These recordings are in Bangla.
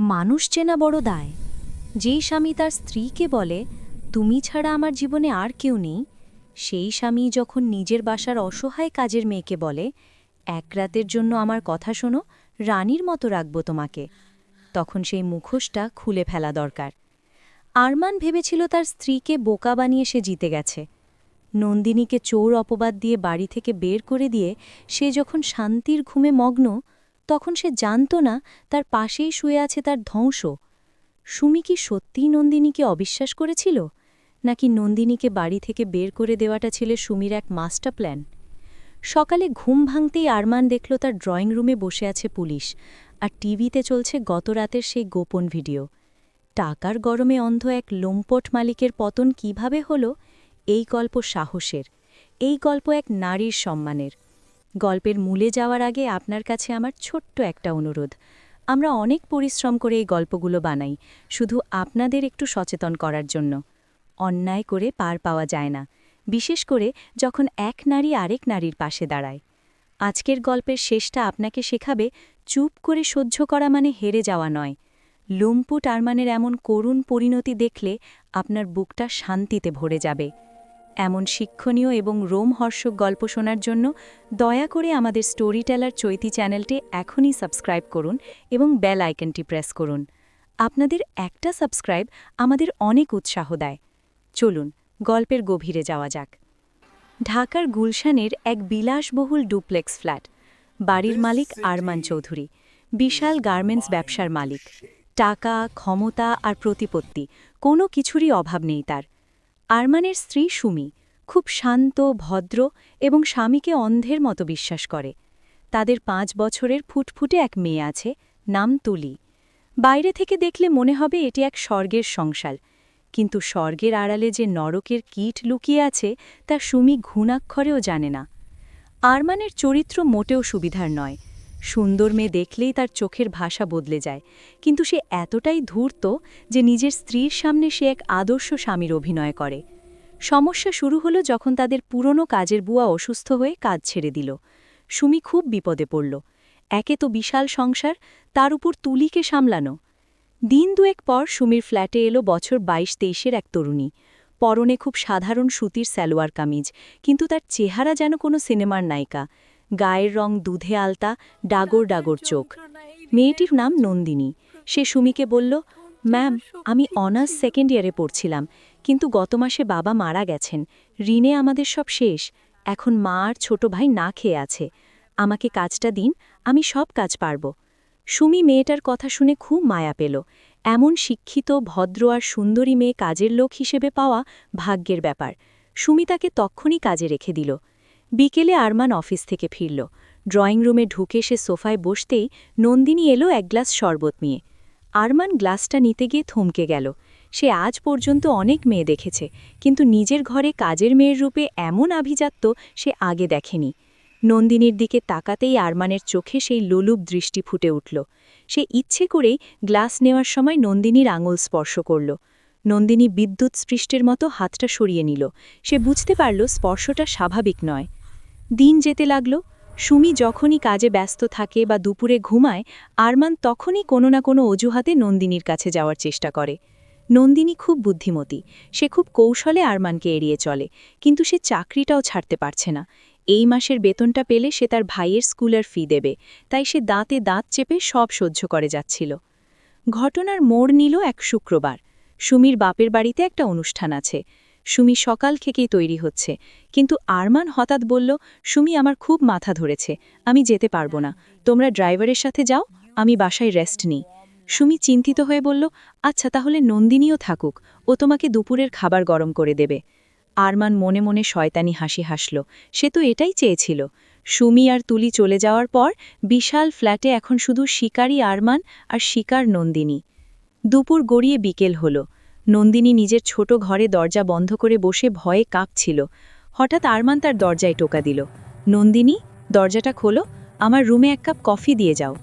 মানুষ চেনা বড় দায়। যেই স্বামী তার স্ত্রীকে বলে, তুমি ছাড়া আমার জীবনে আর কেউ নেই, সেই স্বামী যখন নিজের বাসার অসহায় কাজের মেয়েকে বলে, এক রাতের জন্য আমার কথা শোনো, রানীর মতো রাখব তোমাকে, তখন সেই মুখোশটা খুলে ফেলা দরকার। আরমান ভেবেছিল তার স্ত্রীকে বোকা বানিয়ে সে জিতে গেছে। নন্দিনীকে চোর অপবাদ দিয়ে বাড়ি থেকে বের করে দিয়ে সে যখন শান্তির ঘুমে মগ্ন তখন সে জানত না তার পাশেই শুয়ে আছে তার ধ্বংস। সুমি কি সত্যিই নন্দিনীকে অবিশ্বাস করেছিল? নাকি নন্দিনীকে বাড়ি থেকে বের করে দেওয়াটা ছিল সুমির এক মাস্টার প্ল্যান? সকালে ঘুম ভাঙতেই আরমান দেখল তার ড্রয়িং রুমে বসে আছে পুলিশ, আর টিভিতে চলছে গত রাতের সেই গোপন ভিডিও। টাকার গরমে অন্ধ এক লোমপট মালিকের পতন কীভাবে হলো? এই গল্প সাহসের, এই গল্প এক নারীর সম্মানের। গল্পের মূলে যাওয়ার আগে আপনার কাছে আমার ছোট্ট একটা অনুরোধ। আমরা অনেক পরিশ্রম করে এই গল্পগুলো বানাই, শুধু আপনাদের একটু সচেতন করার জন্য। অন্যায় করে পার পাওয়া যায় না, বিশেষ করে যখন এক নারী আরেক নারীর পাশে দাঁড়ায়। আজকের গল্পের শেষটা আপনাকে শেখাবে, চুপ করে সহ্য করা মানে হেরে যাওয়া নয়। লুম্পু আরমানের এমন করুণ পরিণতি দেখলে আপনার বুকটা শান্তিতে ভরে যাবে। এমন শিক্ষণীয় এবং রোমহর্ষক গল্প শোনার জন্য দয়া করে আমাদের স্টোরি টেলার চৈতি চ্যানেলটি এখনই সাবস্ক্রাইব করুন এবং বেল আইকনটি প্রেস করুন। আপনাদের একটা সাবস্ক্রাইব আমাদের অনেক উৎসাহ দেয়। চলুন, গল্পের গভীরে যাওয়া যাক। ঢাকার গুলশানের এক বিলাসবহুল ডুপ্লেক্স ফ্ল্যাট। বাড়ির মালিক আরমান চৌধুরী। বিশাল গার্মেন্টস ব্যবসার মালিক। টাকা, ক্ষমতা আর প্রতিপত্তি, কোনো কিছুরই অভাব নেই তার। আরমানের স্ত্রী সুমি খুব শান্ত, ভদ্র এবং স্বামীকে অন্ধের মতো বিশ্বাস করে। তাদের পাঁচ বছরের ফুটফুটে এক মেয়ে আছে, নাম তুলি। বাইরে থেকে দেখলে মনে হবে এটি এক স্বর্গের সংসার। কিন্তু স্বর্গের আড়ালে যে নরকের কীট লুকিয়ে আছে, তা সুমি ঘুণাক্ষরেও জানে না। আরমানের চরিত্র মোটেও সুবিধার নয়। সুন্দর মেয়ে দেখলেই তার চোখের ভাষা বদলে যায়। কিন্তু সে এতটাই ধূর্ত যে নিজের স্ত্রীর সামনে সে এক আদর্শ স্বামীর অভিনয় করে। সমস্যা শুরু হলো যখন তাদের পুরনো কাজের বুয়া অসুস্থ হয়ে কাজ ছেড়ে দিল। সুমি খুব বিপদে পড়ল। একে তো বিশাল সংসার, তার উপর তুলিকে সামলানো। দিন দুয়েক পর সুমির ফ্ল্যাটে এলো বছর বাইশ তেইশের এক তরুণী। পরনে খুব সাধারণ সুতির স্যালোয়ার কামিজ, কিন্তু তার চেহারা যেন কোনো সিনেমার নায়িকা। গায়ের রং দুধে আলতা, ডাগর ডাগর চোখ। মেয়েটির নাম নন্দিনী। সে সুমিকে বলল, ম্যাম, আমি অনার্স সেকেন্ড ইয়ারে পড়ছিলাম, কিন্তু গত মাসে বাবা মারা গেছেন। ঋণে আমাদের সব শেষ। এখন মা আর ছোট ভাই না খেয়ে আছে। আমাকে কাজটা দিন, আমি সব কাজ পারব। সুমি মেয়েটার কথা শুনে খুব মায়া পেল। এমন শিক্ষিত, ভদ্র আর সুন্দরী মেয়ে কাজের লোক হিসেবে পাওয়া ভাগ্যের ব্যাপার। সুমি তাকে তক্ষণই কাজে রেখে দিল। বিকেলে আরমান অফিস থেকে ফিরল। ড্রয়িং রুমে ঢুকে সে সোফায় বসতেই নন্দিনী এলো এক গ্লাস শরবত নিয়ে। আরমান গ্লাসটা নিতে গিয়ে থমকে গেল। সে আজ পর্যন্ত অনেক মেয়ে দেখেছে, কিন্তু নিজের ঘরে কাজের মেয়ের রূপে এমন আভিজাত্য সে আগে দেখেনি। নন্দিনীর দিকে তাকাতেই আরমানের চোখে সেই লোলুপ দৃষ্টি ফুটে উঠল। সে ইচ্ছে করেই গ্লাস নেওয়ার সময় নন্দিনীর আঙুল স্পর্শ করল। নন্দিনী বিদ্যুৎ স্পৃষ্টের মতো হাতটা সরিয়ে নিল। সে বুঝতে পারল স্পর্শটা স্বাভাবিক নয়। দিন যেতে লাগল, সুমি যখনই কাজে ব্যস্ত থাকে বা দুপুরে ঘুমায়, আরমান তখনই কোনো না কোনো অজুহাতে নন্দিনীর কাছে যাওয়ার চেষ্টা করে। নন্দিনী খুব বুদ্ধিমতী, সে খুব কৌশলে আরমানকে এড়িয়ে চলে, কিন্তু সে চাকরিটাও ছাড়তে পারছে না। এই মাসের বেতনটা পেলে সে তার ভাইয়ের স্কুলের ফি দেবে, তাই সে দাঁতে দাঁত চেপে সব সহ্য করে যাচ্ছিল। ঘটনার মোড় নিল এক শুক্রবার। সুমির বাপের বাড়িতে একটা অনুষ্ঠান আছে। সুমি সকাল থেকেই তৈরি হচ্ছে। কিন্তু আরমান হঠাৎ বলল, সুমি, আমার খুব মাথা ধরেছে, আমি যেতে পারব না। তোমরা ড্রাইভারের সাথে যাও, আমি বাসায় রেস্ট নিই। সুমি চিন্তিত হয়ে বলল আচ্ছা তাহলে নন্দিনীও থাকুক, ও তোমাকে দুপুরের খাবার গরম করে দেবে। আরমান মনে মনে শয়তানি হাসি হাসল, সে তো এটাই চেয়েছিল। সুমি আর তুলি চলে যাওয়ার পর বিশাল ফ্ল্যাটে এখন শুধু শিকারী আরমান আর শিকার নন্দিনী। দুপুর গড়িয়ে বিকেল হল। নন্দিনী নিজের ছোট ঘরে দরজা বন্ধ করে বসে ভয়ে কাঁপছিল। হঠাৎ আরমান তার দরজায় টোকা দিল। নন্দিনী, দরজাটা খোলো, আমার রুমে এক কাপ কফি দিয়ে যাও।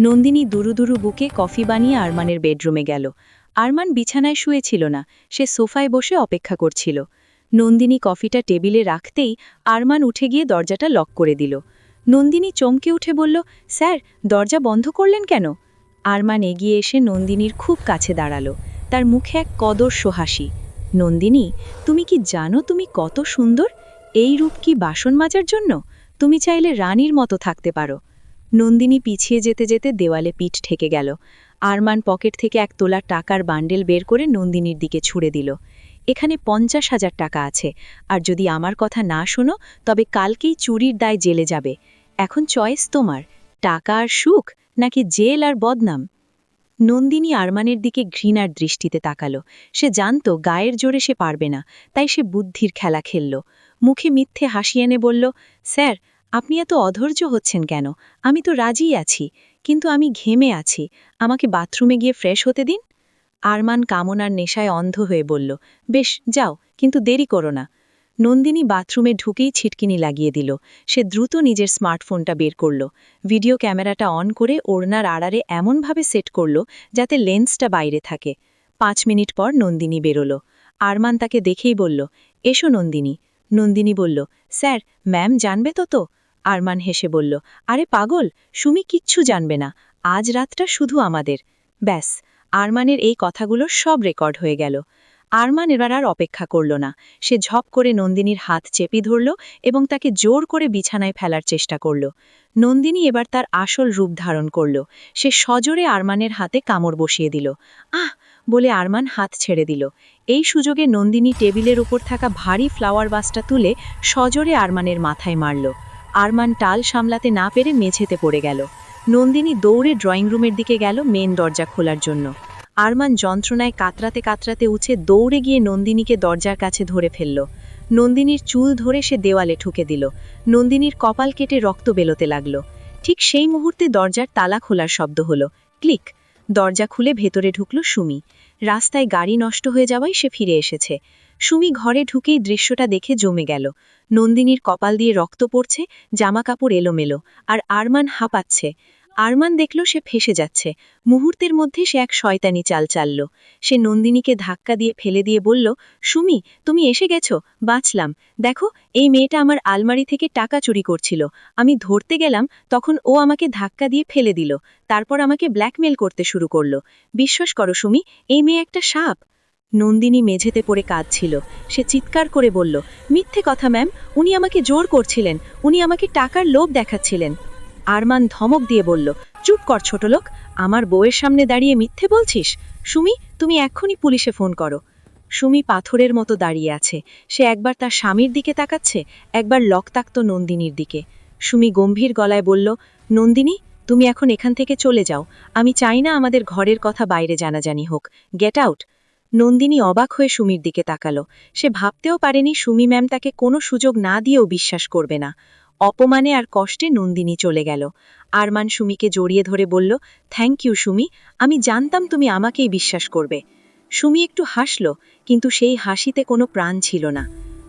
নন্দিনী দুরু দুরু বুকে কফি বানিয়ে আরমানের বেডরুমে গেল। আরমান বিছানায় শুয়েছিল না, সে সোফায় বসে অপেক্ষা করছিল। নন্দিনী কফিটা টেবিলে রাখতেই আরমান উঠে গিয়ে দরজাটা লক করে দিল। নন্দিনী চমকে উঠে বলল, স্যার, দরজা বন্ধ করলেন কেন? আরমান এগিয়ে এসে নন্দিনীর খুব কাছে দাঁড়াল। তার মুখে এক কদর্শ হাসি। নন্দিনী, তুমি কি জানো তুমি কত সুন্দর? এই রূপ কি বাসন মাজার জন্য? তুমি চাইলে রানীর মতো থাকতে পারো। নন্দিনী পিছিয়ে যেতে যেতে দেওয়ালে পিঠ ঠেকে গেল। আরমান পকেট থেকে এক তোলা টাকার বান্ডেল বের করে নন্দিনীর দিকে ছুড়ে দিল। এখানে পঞ্চাশ হাজার টাকা আছে। আর যদি আমার কথা না শোনো, তবে কালকেই চুরির দায় জেলে যাবে। এখন চয়েস তোমার। টাকা আর সুখ, নাকি জেল আর বদনাম? নন্দিনী আরমানের দিকে ঘৃণার দৃষ্টিতে তাকালো। সে জানত গায়ের জোরে সে পারবে না, তাই সে বুদ্ধির খেলা খেলল। মুখে মিথ্যে হাসি এনে বলল, স্যার, আপনি এত অধৈর্য হচ্ছেন কেন? আমি তো রাজিই আছি, কিন্তু আমি ঘেমে আছি। আমাকে বাথরুমে গিয়ে ফ্রেশ হতে দিন? আরমান কামনার নেশায় অন্ধ হয়ে বলল, বেশ, যাও, কিন্তু দেরি করো না। নন্দিনী বাথরুমে ঢুকেই ছিটকিনি লাগিয়ে দিল। সে দ্রুত নিজের স্মার্টফোনটা বের করল। ভিডিও ক্যামেরাটা অন করে ওড়নার আড়ারে এমনভাবে সেট করল যাতে লেন্সটা বাইরে থাকে। পাঁচ মিনিট পর নন্দিনী বেরোল। আরমান তাকে দেখেই বলল, এসো নন্দিনী। নন্দিনী বলল, স্যার, ম্যাম জানবে তো তো? আরমান হেসে বলল, আরে পাগল, সুমি কিচ্ছু জানবে না। আজ রাতটা শুধু আমাদের। ব্যাস, আরমানের এই কথাগুলো সব রেকর্ড হয়ে গেল। আরমান এবার আর অপেক্ষা করল না। সে ঝপ করে নন্দিনীর হাত চেপি ধরল এবং তাকে জোর করে বিছানায় ফেলার চেষ্টা করল। নন্দিনী এবার তার আসল রূপ ধারণ করল। সে সজোরে আরমানের হাতে কামড় বসিয়ে দিল। আহ! বলে আরমান হাত ছেড়ে দিল। এই সুযোগে নন্দিনী টেবিলের উপর থাকা ভারী ফ্লাওয়ার বাসটা তুলে সজোরে আরমানের মাথায় মারল। আরমান টাল সামলাতে না পেরে মেঝেতে পড়ে গেল। নন্দিনী দৌড়ে ড্রয়িং রুমের দিকে গেল মেন দরজা খোলার জন্য। আরমান যন্ত্রণায় কাতরাতে কাতরাতে উঠে দৌড়ে গিয়ে নন্দিনীকে দরজার কাছে ধরে ফেলল। নন্দিনীর চুল ধরে সে দেওয়ালে ঠুকে দিল। নন্দিনীর কপাল কেটে রক্ত বেরোতে লাগল। ঠিক সেই মুহূর্তে দরজার তালা খোলার শব্দ হলো। ক্লিক! দরজা খুলে ভেতরে ঢুকল সুমি। রাস্তায় গাড়ি নষ্ট হয়ে যাওয়ায় সে ফিরে এসেছে। সুমি ঘরে ঢুকেই দৃশ্যটা দেখে জমে গেল। নন্দিনীর কপাল দিয়ে রক্ত পড়ছে, জামাকাপড় এলোমেলো, আর আরমান হাঁপাচ্ছে। আরমান দেখল সে ফেসে যাচ্ছে। মুহূর্তের মধ্যে সে এক শয়তানি চাল চালল। সে নন্দিনীকে ধাক্কা দিয়ে ফেলে দিয়ে বলল, সুমি, তুমি এসে গেছ? বাঁচলাম। দেখো, এই মেয়েটা আমার আলমারি থেকে টাকা চুরি করছিল। আমি ধরতে গেলাম, তখন ও আমাকে ধাক্কা দিয়ে ফেলে দিল। তারপর আমাকে ব্ল্যাকমেল করতে শুরু করল। বিশ্বাস করো সুমি, এই মেয়ে একটা সাপ। নন্দিনী মেঝেতে পড়ে কাঁদছিল। সে চিৎকার করে বলল, মিথ্যে কথা, ম্যাম। উনি আমাকে জোর করছিলেন। উনি আমাকে টাকার লোভ দেখাচ্ছিলেন। আরমান ধমক দিয়ে বলল, চুপ কর ছোট লোক, আমার বউয়ের সামনে দাঁড়িয়ে মিথ্যে বলছিস? সুমি, তুমি এক্ষুনি পুলিশে ফোন করো। সুমি পাথরের মতো দাঁড়িয়ে আছে। সে একবার তার স্বামীর দিকে তাকাচ্ছে, একবার লকতাক্ত নন্দিনীর দিকে। সুমি গম্ভীর গলায় বলল, নন্দিনী, তুমি এখন এখান থেকে চলে যাও। আমি চাই না আমাদের ঘরের কথা বাইরে জানাজানি হোক। Get out. নন্দিনী অবাক হয়ে সুমির দিকে তাকালো। সে ভাবতেও পারেনি সুমি ম্যাম তাকে কোনো সুযোগ না দিয়েও বিশ্বাস করবে না। অপমানে আর কষ্টে নন্দিনী চলে গেল। আরমান সুমিকে জড়িয়ে ধরে বলল থ্যাংক ইউ সুমি। আমি জানতাম তুমি আমাকেই বিশ্বাস করবে। সুমি একটু হাসল, কিন্তু সেই হাসিতে কোনো প্রাণ ছিল না।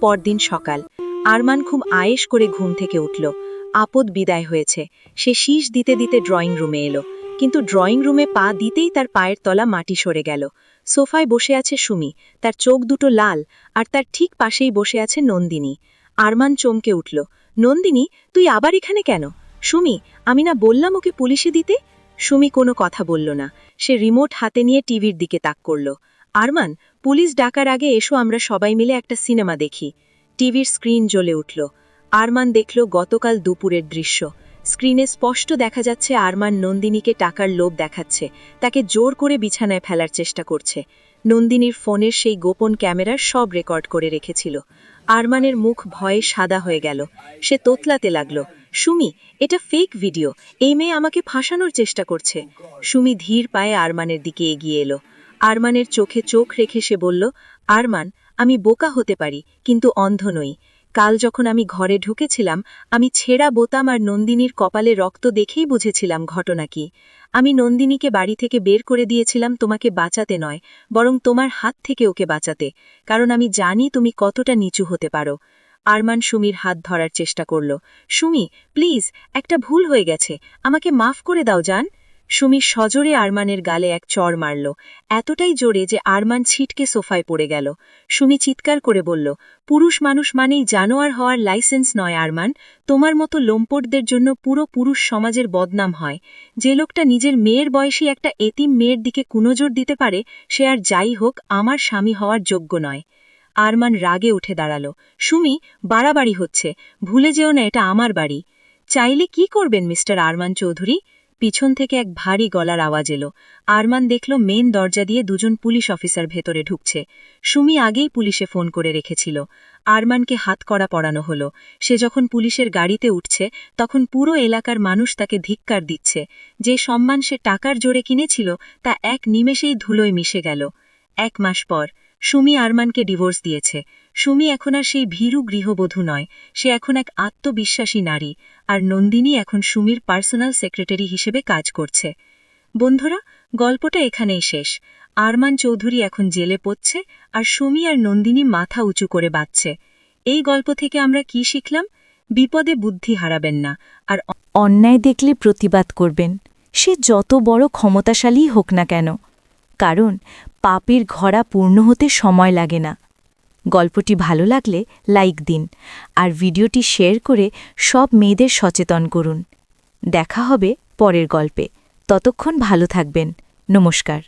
পরদিন সকাল, আরমান খুব আয়েশ করে ঘুম থেকে উঠল। আপদ বিদায় হয়েছে। সে শীষ দিতে দিতে ড্রয়িং রুমে এলো। কিন্তু ড্রয়িং রুমে পা দিতেই তার পায়ের তলা মাটি সরে গেল। সোফায় বসে আছে সুমি। তার চোখ দুটো লাল, আর তার ঠিক পাশেই বসে আছে নন্দিনী। আরমান চমকে উঠল। নন্দিনী, তুই আবার এখানে কেন? সুমি, আমি না বললাম ওকে পুলিশে দিতে? সুমি কোনো কথা বলল না। সে রিমোট হাতে নিয়ে টিভির দিকে তাক করল। আরমান, পুলিশ ডাকার আগে এসো আমরা সবাই মিলে একটা সিনেমা দেখি। টিভির স্ক্রিন জ্বলে উঠল। আরমান দেখল গতকাল দুপুরের দৃশ্য। স্ক্রিনে স্পষ্ট দেখা যাচ্ছে আরমান নন্দিনীকে টাকার লোভ দেখাচ্ছে। তাকে জোর করে বিছানায় ফেলার চেষ্টা করছে। নন্দিনীর ফোনের সেই গোপন ক্যামেরার সব রেকর্ড করে রেখেছিল। আরমানের মুখ ভয়ে সাদা হয়ে গেল। সে তোতলাতে লাগল, সুমি, এটা ফেক ভিডিও এই মেয়ে আমাকে ফাঁসানোর চেষ্টা করছে। সুমি ধীর পায়ে আরমানের দিকে এগিয়ে এলো। আরমানের চোখে চোখ রেখে সে বলল, আরমান, আমি বোকা হতে পারি, কিন্তু অন্ধ নই। কাল যখন আমি ঘরে ঢুকেছিলাম, আমি ছেঁড়া বোতাম আর নন্দিনীর কপালে রক্ত দেখেই বুঝেছিলাম ঘটনা কি। আমি নন্দিনীকে বাড়ি থেকে বের করে দিয়েছিলাম, তোমাকে বাঁচাতে নয়, বরং তোমার হাত থেকে ওকে বাঁচাতে, কারণ আমি জানি তুমি কতটা নিচু হতে পারো। আরমান সুমির হাত ধরার চেষ্টা করল, সুমি, প্লিজ, একটা ভুল হয়ে গেছে, আমাকে মাফ করে দাও, জান। সুমি সজোরে আরমানের গালে এক চর মারল। এতটাই জোরে যে আরমান ছিটকে সোফায় পড়ে গেল। সুমি চিৎকার করে বলল, পুরুষ মানুষ মানেই জানোয়ার হওয়ার লাইসেন্স নয় আরমান। তোমার মতো লোম্পটদের জন্য পুরো পুরুষ সমাজের বদনাম হয়। যে লোকটা নিজের মেয়ের বয়সী একটা এতিম মেয়ের দিকে কুনজর দিতে পারে, সে আর যাই হোক, আমার স্বামী হওয়ার যোগ্য নয়। আরমান রাগে উঠে দাঁড়াল, সুমি, বাড়াবাড়ি হচ্ছে। ভুলে যেও না, এটা আমার বাড়ি। চাইলে কি করবেন, মিস্টার আরমান চৌধুরী? পিছন থেকে এক ভারী গলার আওয়াজ এলো। আরমান দেখল মেন দরজা দিয়ে দুজন পুলিশ অফিসার ভেতরে ঢুকছে। সুমি আগেই পুলিশে ফোন করে রেখেছিল। আরমানকে হাত করা পড়ানো হলো। সে যখন পুলিশের গাড়িতে উঠছে, তখন পুরো এলাকার মানুষ তাকে ধিক্কার দিচ্ছে। যে সম্মান সে টাকার জোরে কিনেছিল, তা এক নিমেষেই ধুলোয় মিশে গেল। এক মাস পর সুমি আরমানকে ডিভোর্স দিয়েছে। সুমি এখন আর সেই ভীরু গৃহবধূ নয়, সে এখন এক আত্মবিশ্বাসী নারী, আর নন্দিনী এখন সুমির পার্সোনাল সেক্রেটারি হিসেবে কাজ করছে। বন্ধুরা, গল্পটা এখানেই শেষ। আরমান চৌধুরী এখন জেলে পড়ছে, আর সুমি আর নন্দিনী মাথা উঁচু করে বাঁচছে। এই গল্প থেকে আমরা কি শিখলাম? বিপদে বুদ্ধি হারাবেন না, আর অন্যায় দেখলে প্রতিবাদ করবেন। সে যত বড় ক্ষমতাশালী হোক না কেন। কারণ পাপের ঘরা পূর্ণ হতে সময় লাগে না। গল্পটি ভালো লাগলে লাইক দিন আর ভিডিওটি শেয়ার করে সব মেয়েদের সচেতন করুন। দেখা হবে পরের গল্পে। ততক্ষণ ভালো থাকবেন। নমস্কার।